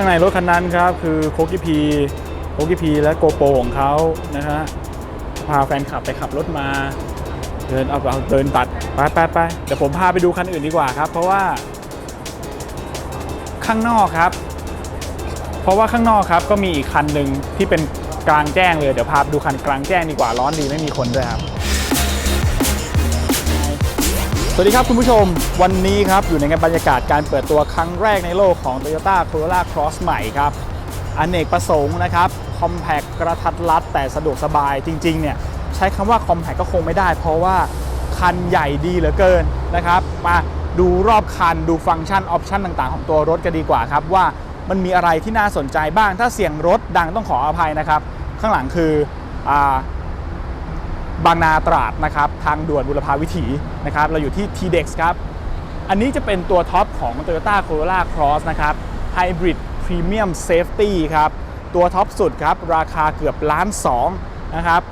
ข้างในรถคันนั้นครับคือโคกิพีโคกิพีและโกโปรของเขานะฮะพาแฟนคลับไปขับรถมา เดินเอาเอาเดินตัดไปไปไปเดี๋ยวผมพาไปดูคันอื่นดีกว่าครับ เพราะว่า ข้างนอกครับ เพราะว่าข้างนอกครับก็มีอีกคันหนึ่งที่เป็นกลางแจ้งเลยเดี๋ยวพาไปดูคันกลางแจ้งดีกว่าร้อนดีไม่มีคนด้วยครับ สวัสดีครับคุณผู้ชม วันนี้ครับอยู่ในงานบรรยากาศการเปิดตัวครั้งแรกในโลกของ Toyota Corolla Cross ใหม่ครับอเนกประสงค์นะครับคอมแพคกระทัดรัดแต่สะดวกสบายจริงๆเนี่ยใช้คำว่าคอมแพคก็คงไม่ได้ เพราะว่าคันใหญ่ดีเหลือเกินนะครับมาดูรอบคันดูฟังก์ชันออปชันต่างๆ ของตัวรถกันดีกว่าครับว่ามันมีอะไรที่น่าสนใจบ้างถ้าเสียงรถดังต้องขออภัยนะครับ ข้างหลังคืออ่า บางนาตราดนะครับทางด่วนบุรพาวิถีนะครับเราอยู่ที่ TDEX ครับ อันนี้จะเป็นตัวท็อปของ Toyota Corolla Cross นะครับ Hybrid Premium Safety ครับ ตัวท็อปสุดครับ ราคาเกือบล้านสองนะครับ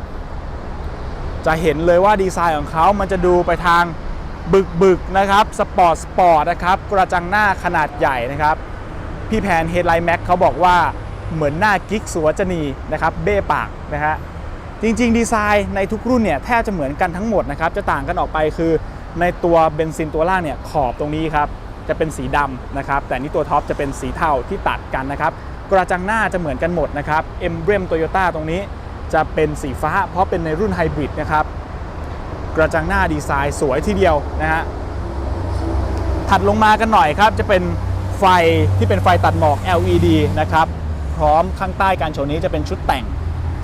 จะเห็นเลยว่าดีไซน์ของเขามันจะดูไปทางบึกบึกนะครับ สปอร์ตสปอร์ตนะครับ กระจังหน้าขนาดใหญ่นะครับ พี่แพน Headline Max เขาบอกว่าเหมือนหน้ากิ๊กสุวจนีนะครับ เบ้ปากนะฮะ จริง ๆ ดีไซน์ในทุกรุ่นเนี่ยแทบจะเหมือนกันทั้งหมดนะครับจะต่างกันออกไปคือในตัวเบนซินตัวล่างเนี่ยขอบตรงนี้ครับจะเป็นสีดำนะครับแต่นี่ตัวท็อปจะเป็นสีเทาที่ตัดกันนะครับกระจังหน้าจะเหมือนกันหมดนะครับเอ็มเบรมโตโยต้าตรงนี้จะเป็นสีฟ้า เพราะเป็นในรุ่นไฮบริดนะครับกระจังหน้าดีไซน์สวยทีเดียวนะฮะถัดลงมากันหน่อยครับ จะเป็นไฟที่เป็นไฟตัดหมอก LED นะครับพร้อมข้างใต้การโชว์นี้จะเป็นชุดแต่ง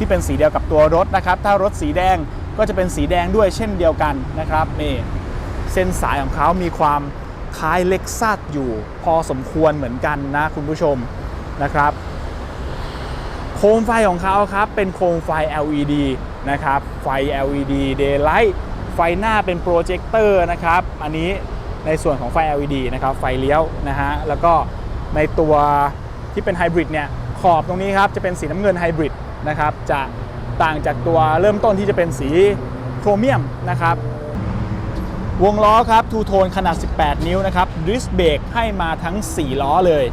ที่เป็นสีเดียวกับตัวรถนะครับ ถ้ารถสีแดงก็จะเป็นสีแดงด้วยเช่นเดียวกันนะครับนี่เส้นสายของเขามีความคล้ายเล็กซัสอยู่ พอสมควรเหมือนกันนะคุณผู้ชมนะครับ โคมไฟของเขาครับเป็นโคมไฟ LED นะครับ ไฟ LED daylight ไฟหน้าเป็นโปรเจคเตอร์นะครับ อันนี้ในส่วนของไฟ LED นะครับ ไฟเลี้ยวนะฮะ แล้วก็ในตัวที่เป็นไฮบริดเนี่ย ขอบตรงนี้ครับ จะเป็นสีน้ำเงินไฮบริด นะครับ จะต่างจากตัวเริ่มต้นที่จะเป็นสีโครเมียมนะครับ วงล้อครับทูโทนขนาด 18 นิ้วนะครับดิสเบรกให้มาทั้ง 4 ล้อเลย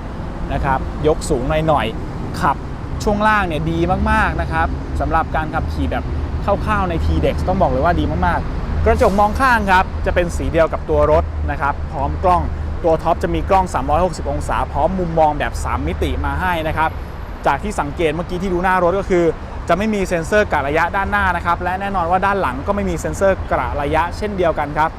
นะครับ ยกสูงหน่อยๆขับช่วงล่างเนี่ยดีมากๆนะครับสำหรับการขับขี่แบบคร่าวๆใน T-Dex ต้องบอกเลยว่าดีมากๆ กระจกมองข้างครับ จะเป็นสีเดียวกับตัวรถนะครับ พร้อมกล้องตัวท็อปจะมีกล้อง 360 องศา พร้อมมุมมองแบบ 3 มิติมาให้นะครับ จากที่สังเกตเมื่อกี้ที่ดูหน้ารถก็คือ จะไม่มีเซ็นเซอร์กะระยะด้านหน้านะครับ และแน่นอนว่าด้านหลังก็ไม่มีเซ็นเซอร์กะระยะเช่นเดียวกันครับ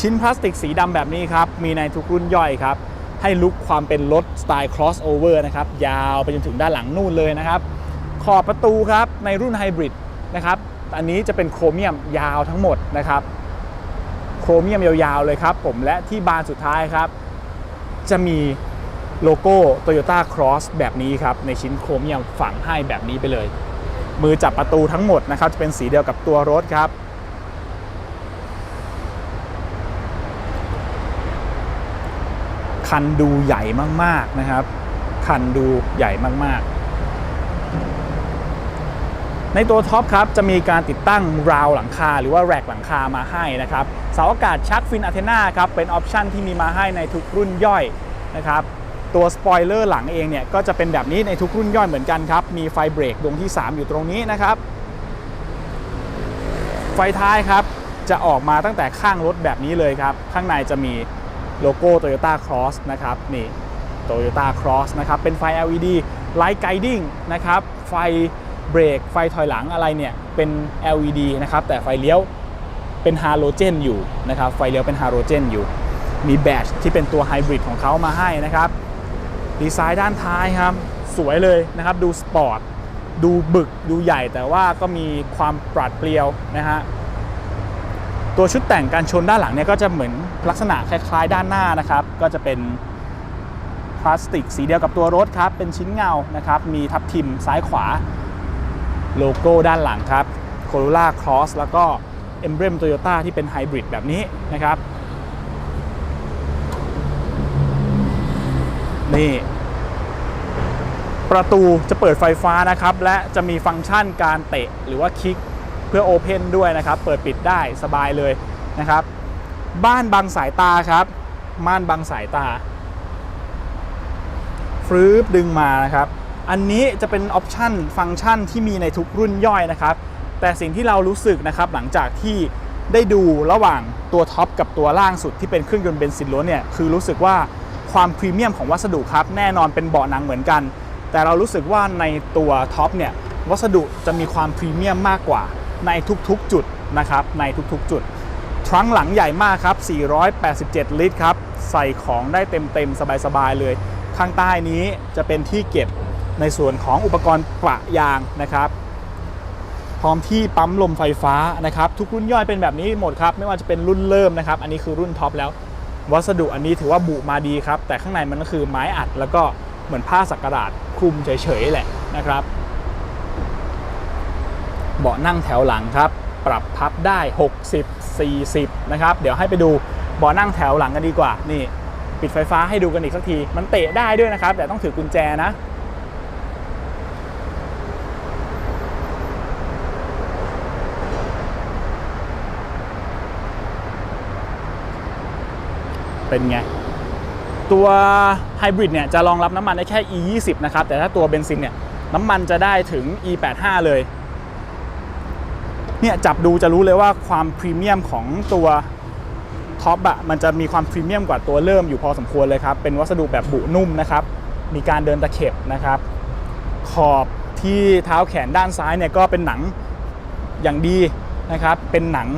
ชิ้นพลาสติกสีดำแบบนี้ครับ มีในทุกรุ่นย่อยครับ ให้ลุกความเป็นรถสไตล์ crossover นะครับ ยาวไปจนถึงด้านหลังนู่นเลยนะครับ ขอบประตูครับในรุ่นไฮบริดนะครับ อันนี้จะเป็นโครเมียมยาวทั้งหมดนะครับ โครเมียมยาวๆเลยครับผม และที่บานสุดท้ายครับ จะมี โลโก้ Toyota Cross แบบนี้ครับ ในชิ้นโครเมียมฝังให้แบบนี้ไปเลย มือจับประตูทั้งหมดนะครับ จะเป็นสีเดียวกับตัวรถครับ คันดูใหญ่มากๆนะครับ คันดูใหญ่มากๆในตัวท็อปครับจะมีการติดตั้งราวหลังคา หรือว่าแรกหลังคามาให้นะครับเสาอากาศชักฟินอะเทนาครับเป็นออปชันที่มีมาให้ในทุกรุ่นย่อยนะครับ ตัวสปอยเลอร์หลังเองเนี่ยก็จะเป็นแบบนี้ในทุกรุ่นย่อยเหมือนกันครับ มีไฟเบรกดวงที่ 3 อยู่ตรงนี้นะครับ ไฟท้ายครับจะออกมาตั้งแต่ข้างรถแบบนี้เลยครับ ข้างในจะมีโลโก้ Toyota Cross นะครับนี่ Toyota Cross นะครับ เป็นไฟ LED Light Guiding นะครับ ไฟเบรก ไฟถอยหลังอะไรเนี่ย เป็น LED นะครับ แต่ไฟเลี้ยวเป็นฮาโลเจนอยู่นะครับ ไฟเลี้ยวเป็นฮาโลเจนอยู่ มีแบตที่เป็นตัวไฮบริดของเขามาให้นะครับ ดีไซน์ด้านท้ายครับ สวยเลยนะครับ ดูสปอร์ต ดูบึก ดูใหญ่แต่ว่าก็มีความปราดเปรียวนะฮะ ตัวชุดแต่งการชนด้านหลังเนี่ยก็จะเหมือนลักษณะคล้ายๆ ด้านหน้านะครับ ก็จะเป็นพลาสติกสีเดียวกับตัวรถครับ เป็นชิ้นเงานะครับ มีทับทิมซ้ายขวา โลโก้ด้านหลังครับ Corolla Cross แล้วก็ Emblem Toyota ที่เป็นไฮบริดแบบนี้นะครับ นี่ ประตูจะเปิดไฟฟ้านะครับ และจะมีฟังก์ชันการเตะหรือว่าคลิกเพื่อโอเพนด้วยนะครับ เปิดปิดได้สบายเลยนะครับ บ้านบังสายตาครับ ม่านบังสายตาฟรืบดึงมานะครับ อันนี้จะเป็นออปชันฟังก์ชันที่มีในทุกรุ่นย่อยนะครับ แต่สิ่งที่เรารู้สึกนะครับหลังจากที่ได้ดูระหว่างตัวท็อปกับตัวล่างสุดที่เป็นเครื่องยนต์เบนซินล้วนเนี่ยคือรู้สึกว่า ความพรีเมียมของวัสดุครับ แน่นอนเป็นเบาะหนังเหมือนกัน แต่เรารู้สึกว่าในตัวท็อปเนี่ยวัสดุจะมีความพรีเมียมมากกว่า ในทุกๆจุดนะครับ ในทุกๆจุดทรังหลังใหญ่มากครับ 487 ลิตรครับ ใส่ของได้เต็มๆ สบายๆ เลย ข้างใต้นี้จะเป็นที่เก็บในส่วนของอุปกรณ์ประยางนะครับ พร้อมที่ปั๊มลมไฟฟ้านะครับ ทุกรุ่นย่อยเป็นแบบนี้หมดครับ ไม่ว่าจะเป็นรุ่นเริ่มนะครับ อันนี้คือรุ่นท็อปแล้ว วัสดุอันนี้ถือว่าบุมาดีครับ แต่ข้างในมันก็คือไม้อัดแล้วก็เหมือนผ้าสักกระดาษคลุมเฉยๆแหละนะครับ เบาะนั่งแถวหลังครับ ปรับพับได้ 60 40 นะครับ เดี๋ยวให้ไปดูเบาะนั่งแถวหลังกันดีกว่า นี่ ปิดไฟฟ้าให้ดูกันอีกสักที มันเตะได้ด้วยนะครับ แต่ต้องถือกุญแจนะ เป็นไง ตัวไฮบริดเนี่ยจะรองรับน้ำมันได้แค่ E 2 0นะครับ แต่ถ้าตัวเบนซินเนี่ยน้ำมันจะได้ถึง E 8 5เลย เนี่ยจับดูจะรู้เลยว่าความพรีเมียมของตัวท็อปอะมันจะมีความพรีเมียมกว่าตัวเริ่มอยู่พอสมควรเลยครับ เป็นวัสดุแบบบุนุ่มนะครับ มีการเดินตะเข็บนะครับ ขอบที่เท้าแขนด้านซ้ายเนี่ยก็เป็นหนังอย่างดีนะครับ เป็นหนัง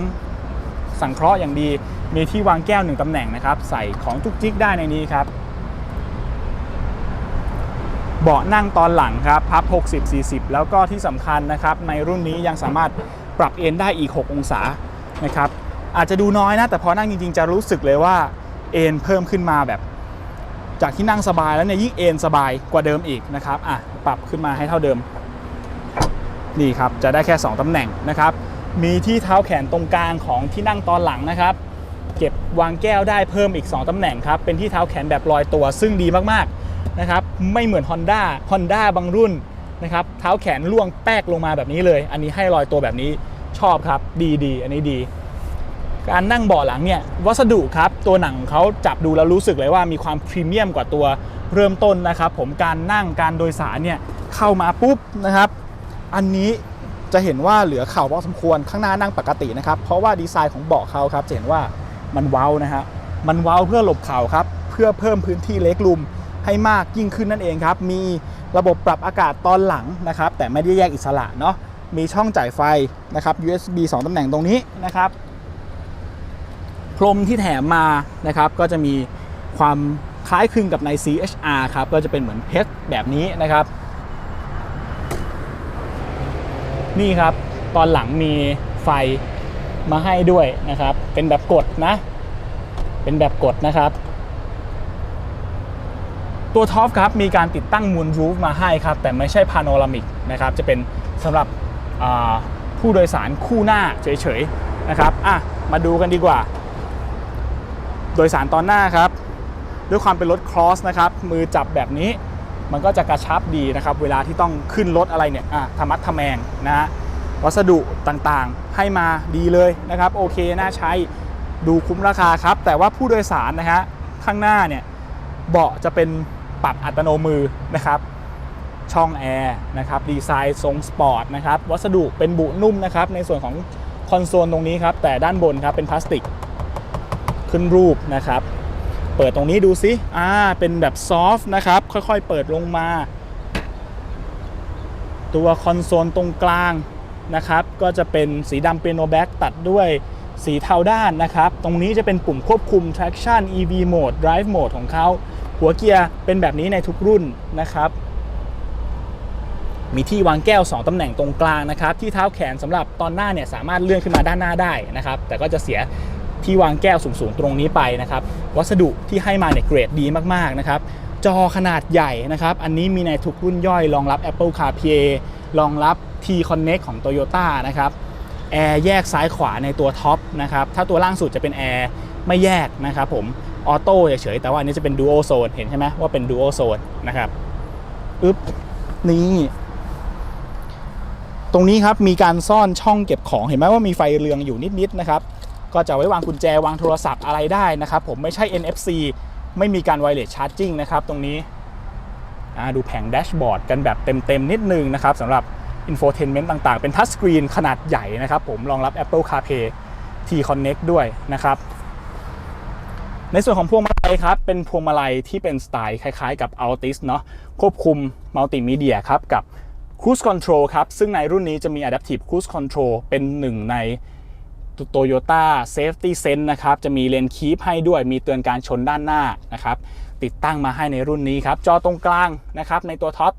สังเคราะห์อย่างดี มีที่วางแก้วหนึ่งตำแหน่งนะครับ ใส่ของจุกจิกได้ในนี้ครับ เบาะนั่งตอนหลังครับ พับ 60 40 แล้วก็ที่สำคัญนะครับ ในรุ่นนี้ยังสามารถปรับเอนได้อีก 6 องศานะครับ อาจจะดูน้อยนะ แต่พอนั่งจริงๆ จะรู้สึกเลยว่าเอนเพิ่มขึ้นมาแบบ จากที่นั่งสบายแล้วเนี่ยยิ่งเอนสบายกว่าเดิมอีกนะครับอะปรับขึ้นมาให้เท่าเดิมนี่ครับจะได้แค่ 2 ตำแหน่งนะครับ มีที่เท้าแขนตรงกลางของที่นั่งตอนหลังนะครับ เก็บวางแก้วได้เพิ่มอีก 2 ตำแหน่งครับ เป็นที่เท้าแขนแบบลอยตัว ซึ่งดีมากๆนะครับ ไม่เหมือน Honda Honda บางรุ่นนะครับ เท้าแขนล่วงแป๊กลงมาแบบนี้เลย อันนี้ให้ลอยตัวแบบนี้ชอบครับ ดีดีอันนี้ดี การนั่งเบาะหลังเนี่ย วัสดุครับ ตัวหนังเขาจับดูแล้วรู้สึกเลยว่ามีความพรีเมียมกว่าตัวเริ่มต้นนะครับ ผมการนั่งการโดยสารเนี่ยเข้ามาปุ๊บนะครับ อันนี้จะเห็นว่าเหลือเข่าพอสมควรข้างหน้านั่งปกตินะครับ เพราะว่าดีไซน์ของเบาะเขาครับจะเห็นว่า มันเว้านะฮะมันเว้าเพื่อหลบเข่าครับ เพื่อเพิ่มพื้นที่เล็กลุมให้มากยิ่งขึ้นนั่นเองครับ มีระบบปรับอากาศตอนหลังนะครับ แต่ไม่ได้แยกอิสระเนาะมีช่องจ่ายไฟนะครับ USB 2 ตำแหน่งตรงนี้นะครับ พรมที่แถมมานะครับ ก็จะมีความคล้ายคลึงกับใน CHR ครับ ก็จะเป็นเหมือนเพชรแบบนี้นะครับ นี่ครับ ตอนหลังมีไฟ มาให้ด้วยนะครับ เป็นแบบกดนะ เป็นแบบกดนะครับ ตัวท็อปครับมีการติดตั้งมูนรูฟมาให้ครับ แต่ไม่ใช่พาโนรามิกนะครับ จะเป็นสำหรับผู้โดยสารคู่หน้าเฉยๆนะครับอะมาดูกันดีกว่า โดยสารตอนหน้าครับ ด้วยความเป็นรถครอสนะครับ มือจับแบบนี้มันก็จะกระชับดีนะครับ เวลาที่ต้องขึ้นรถอะไรเนี่ยอะธรรมัดทแมงนะฮะ วัสดุต่างๆ ให้มาดีเลยนะครับโอเคน่าใช้ดูคุ้มราคาครับ แต่ว่าผู้โดยสารนะฮะข้างหน้าเนี่ยเบาะจะเป็นปรับอัตโนมือนะครับช่องแอร์นะครับดีไซน์ทรงสปอร์ตนะครับวัสดุเป็นบุนุ่มนะครับในส่วนของคอนโซลตรงนี้ครับแต่ด้านบนครับเป็นพลาสติก ขึ้นรูปนะครับ เปิดตรงนี้ดูซิอ่าเป็นแบบซอฟต์นะครับค่อยๆ เปิดลงมา ตัวคอนโซลตรงกลาง นะครับ ก็จะเป็นสีดำเปียโนแบ็กตัดด้วยสีเทาด้านนะครับ ตรงนี้จะเป็นปุ่มควบคุม traction EV mode drive mode ของเขา หัวเกียร์เป็นแบบนี้ในทุกรุ่นนะครับ มีที่วางแก้ว 2ตำแหน่งตรงกลางนะครับ ที่เท้าแขนสำหรับตอนหน้าเนี่ยสามารถเลื่อนขึ้นมาด้านหน้าได้นะครับ แต่ก็จะเสียที่วางแก้วสูงๆตรงนี้ไปนะครับ วัสดุที่ให้มาเนี่ยเกรดดีมากๆนะครับ จอขนาดใหญ่นะครับ อันนี้มีในทุกรุ่นย่อยรองรับ Apple CarPlay รองรับ T Connect ของ Toyota นะครับแอร์แยกซ้ายขวาในตัวท็อปนะครับถ้าตัวล่างสุดจะเป็นแอร์ไม่แยกนะครับผมออโต้เฉยๆแต่ว่าอันนี้จะเป็น Dual Zone เห็นใช่ไหมว่าเป็น Dual Zone นะครับอึ๊บนี่ตรงนี้ครับมีการซ่อนช่องเก็บของเห็นไหมว่ามีไฟเรืองอยู่นิดๆนะครับก็จะไว้วางกุญแจวางโทรศัพท์อะไรได้นะครับผมไม่ใช่ NFC ไม่มีการไวเลสชาร์จิ่งนะครับตรงนี้ดูแผงแดชบอร์ดกันแบบเต็มๆนิดนึงนะครับสำหรับ infotainment ต่างๆ เป็นทัชสกรีนขนาดใหญ่นะครับผมรองรับ Apple CarPlay T Connect ด้วยนะครับในส่วนของพวงมาลัยครับ เป็นพวงมาลัยที่เป็นสไตล์คล้ายๆกับ Altis เนาะควบคุมมัลติมีเดียครับกับ Cruise Control ครับ ซึ่งในรุ่นนี้จะมี Adaptive Cruise Control เป็นหนึ่งใน Toyota Safety Sense นะครับ จะมีเลนคีปให้ด้วยมีเตือนการชนด้านหน้านะครับ ติดตั้งมาให้ในรุ่นนี้ครับ จอตรงกลางนะครับ ในตัวท็อป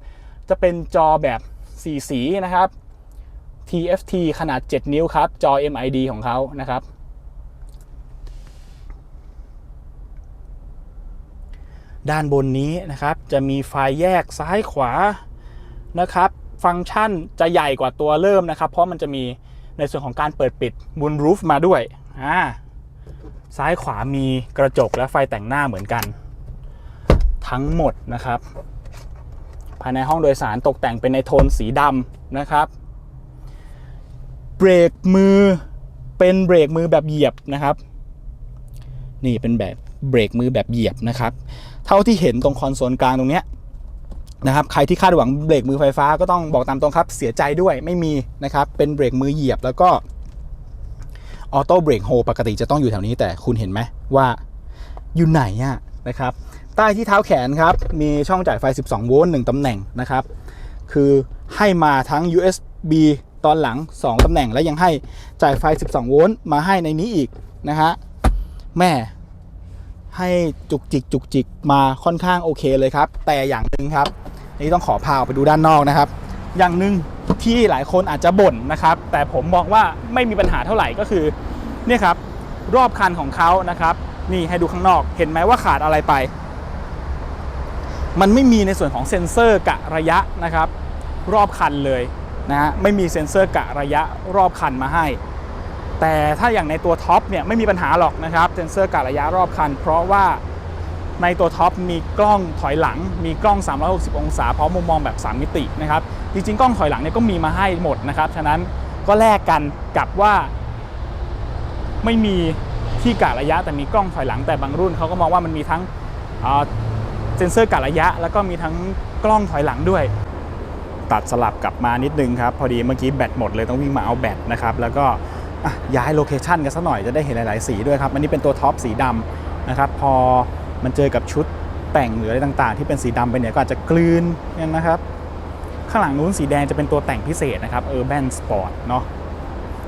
จะเป็นจอแบบ 4 สีนะครับ TFT ขนาด 7 นิ้วครับ จอ MID ของเขานะครับ ด้านบนนี้นะครับ จะมีไฟแยกซ้ายขวานะครับ ฟังก์ชันจะใหญ่กว่าตัวเริ่มนะครับ เพราะมันจะมีในส่วนของการเปิดปิดบนรูฟมาด้วยอ่าซ้ายขวามีกระจกและไฟแต่งหน้าเหมือนกัน ทั้งหมดนะครับายในห้องโดยสารตกแต่งเป็นในโทนสีดำนะครับเบรกมือเป็นเบรกมือแบบเหยียบนะครับ นี่เป็นแบบเบรกมือแบบเหยียบนะครับ เท่าที่เห็นตรงคอนโซลกลางตรงเนี้ยนะครับใครที่คาดหวังเบรกมือไฟฟ้าก็ต้องบอกตามตรงครับเสียใจด้วยไม่มีนะครับ เป็นเบรกมือเหยียบแล้วก็ออโต้เบรกโฮปกติจะต้องอยู่แถวนี้แต่คุณเห็นไหมว่าอยู่ไหนอะนะครับ ใต้ที่เท้าแขนครับ มีช่องจ่ายไฟ 12 โวลต์1ตำแหน่งนะครับ คือให้มาทั้ง USB ตอนหลัง 2ตำแหน่งและยังให้จ่ายไฟ 12 โวลต์มาให้ในนี้อีกนะฮะแม่ให้จุกจิกจุกจิกมาค่อนข้างโอเคเลยครับ แต่อย่างหนึ่งครับนี่ต้องขอพาออไปดูด้านนอกนะครับ อย่างหนึ่งที่หลายคนอาจจะบ่นนะครับ แต่ผมมองว่าไม่มีปัญหาเท่าไหร่ก็คือเนี่ยครับรอบคันของเขานะครับ นี่ให้ดูข้างนอกเห็นไหมว่าขาดอะไรไป มันไม่มีในส่วนของเซ็นเซอร์กะระยะนะครับรอบคันเลยนะฮะไม่มีเซ็นเซอร์กะระยะรอบคันมาให้ แต่ถ้าอย่างในตัวท็อปเนี่ยไม่มีปัญหาหรอกนะครับเซ็นเซอร์กะระยะรอบคัน เพราะว่าในตัวท็อปมีกล้องถอยหลัง มีกล้อง 360 องศาพร้อมมุมมองแบบ 3 มิตินะครับจริงๆ กล้องถอยหลังเนี่ยก็มีมาให้หมดนะครับฉะนั้นก็แลกกันกับว่า ไม่มีที่กะระยะแต่มีกล้องถอยหลังแต่บางรุ่นเขาก็มองว่ามันมีทั้ง เซ็นเซอร์กะระยะ แล้วก็มีทั้งกล้องถอยหลังด้วย ตัดสลับกลับมานิดนึงครับ พอดีเมื่อกี้แบตหมดเลยต้องวิ่งมาเอาแบตนะครับ แล้วก็ย้ายโลเคชันกันสักหน่อยจะได้เห็นหลาย ๆ สีด้วยครับ อันนี้เป็นตัวท็อปสีดำนะครับ พอมันเจอกับชุดแต่งหรืออะไรต่าง ๆ ที่เป็นสีดำไปเนี่ยก็อาจจะกลืนเนี่ยนะครับ ข้างหลังนู้นสีแดงจะเป็นตัวแต่งพิเศษนะครับ Urban Sport เนาะ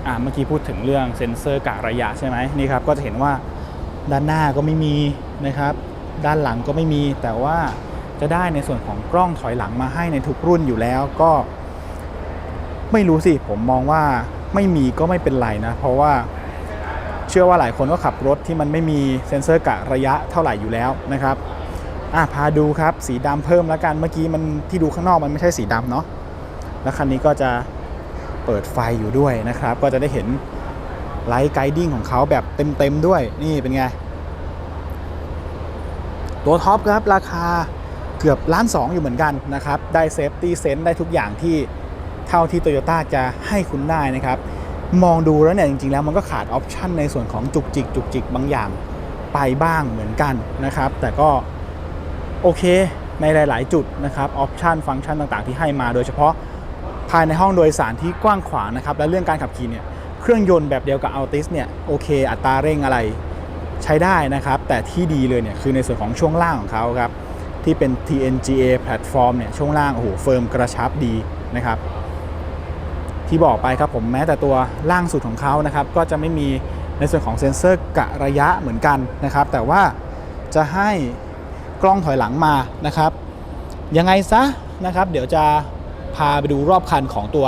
อ่าเมื่อกี้พูดถึงเรื่องเซ็นเซอร์กะระยะใช่ไหมนี่ครับก็จะเห็นว่าด้านหน้าก็ไม่มีนะครับ ด้านหลังก็ไม่มีแต่ว่าจะได้ในส่วนของกล้องถอยหลังมาให้ในทุกรุ่นอยู่แล้วก็ ไม่รู้สิผมมองว่าไม่มีก็ไม่เป็นไรนะ เพราะว่าเชื่อว่าหลายคนก็ขับรถที่มันไม่มีเซ็นเซอร์กะระยะเท่าไหร่อยู่แล้วนะครับอะพาดูครับสีดำเพิ่มแล้วกันเมื่อกี้มันที่ดูข้างนอกมันไม่ใช่สีดำเนาะแล้วคันนี้ก็จะเปิดไฟอยู่ด้วยนะครับ ก็จะได้เห็นไลท์ไกดิ้งของเขาแบบเต็มๆด้วยนี่เป็นไง ตัวท็อปครับราคาเกือบล้านสองอยู่เหมือนกันนะครับ ได้เซฟตี้เซนต์ได้ทุกอย่างที่เท่าที่โตโยต้าจะให้คุณได้นะครับ มองดูแล้วเนี่ยจริงๆแล้วมันก็ขาดออปชันในส่วนของจุกจิกจุกจิกบางอย่างไปบ้างเหมือนกันนะครับ แต่ก็โอเคในหลาย ๆ จุดนะครับออปชันฟังก์ชันต่างๆ ที่ให้มา โดยเฉพาะภายในห้องโดยสารที่กว้างขวางนะครับ และเรื่องการขับขี่เนี่ยเครื่องยนต์แบบเดียวกับ Altis เนี่ยโอเค อัตราเร่งอะไร ใช้ได้นะครับ แต่ที่ดีเลยเนี่ยคือในส่วนของช่วงล่างของเขาครับ ที่เป็น TNGA แพลตฟอร์มเนี่ยช่วงล่างโอ้โหเฟิร์มกระชับดีนะครับ ที่บอกไปครับผมแม้แต่ตัวล่างสุดของเขานะครับ ก็จะไม่มีในส่วนของเซ็นเซอร์กะระยะเหมือนกันนะครับ แต่ว่าจะให้กล้องถอยหลังมานะครับ ยังไงซะนะครับ เดี๋ยวจะพาไปดูรอบคันของตัว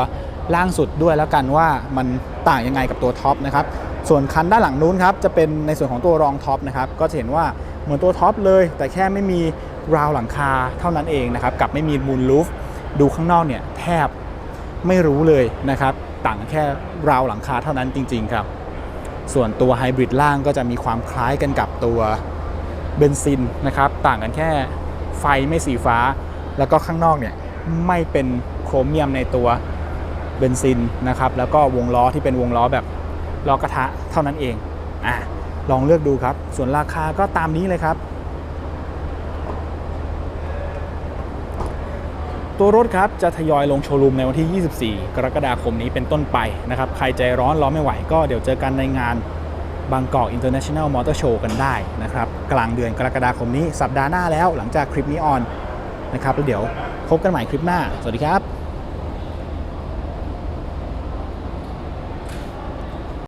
ล่างสุดด้วยแล้วกันว่ามันต่างยังไงกับตัวท็อปนะครับ ส่วนคันด้านหลังนู้นครับจะเป็นในส่วนของตัวรองท็อปนะครับก็จะเห็นว่าเหมือนตัวท็อปเลย แต่แค่ไม่มีราวหลังคาเท่านั้นเองนะครับกับไม่มีมูลลูฟดูข้างนอกเนี่ยแทบไม่รู้เลยนะครับต่างแค่ราวหลังคาเท่านั้นจริง ๆ ครับ ส่วนตัวไฮบริดล่างก็จะมีความคล้ายกันกับตัวเบนซินนะครับต่างกันแค่ไฟไม่สีฟ้า แล้วก็ข้างนอกเนี่ยไม่เป็นโครเมียมในตัวเบนซินนะครับแล้วก็วงล้อที่เป็นวงล้อแบบ ล้อกระทะเท่านั้นเองอะลองเลือกดูครับ ส่วนราคาก็ตามนี้เลยครับ ตัวรถครับจะทยอยลงโชว์รูมในวันที่ 24 กรกฎาคมนี้เป็นต้นไปนะครับ ใครใจร้อนรอไม่ไหวก็เดี๋ยวเจอกันในงานบางกอก International Motor Show กันได้นะครับ กลางเดือนกรกฎาคมนี้สัปดาห์หน้าแล้วหลังจากคลิปนี้ออนนะครับแล้วเดี๋ยวพบกันใหม่คลิปหน้า สวัสดีครับ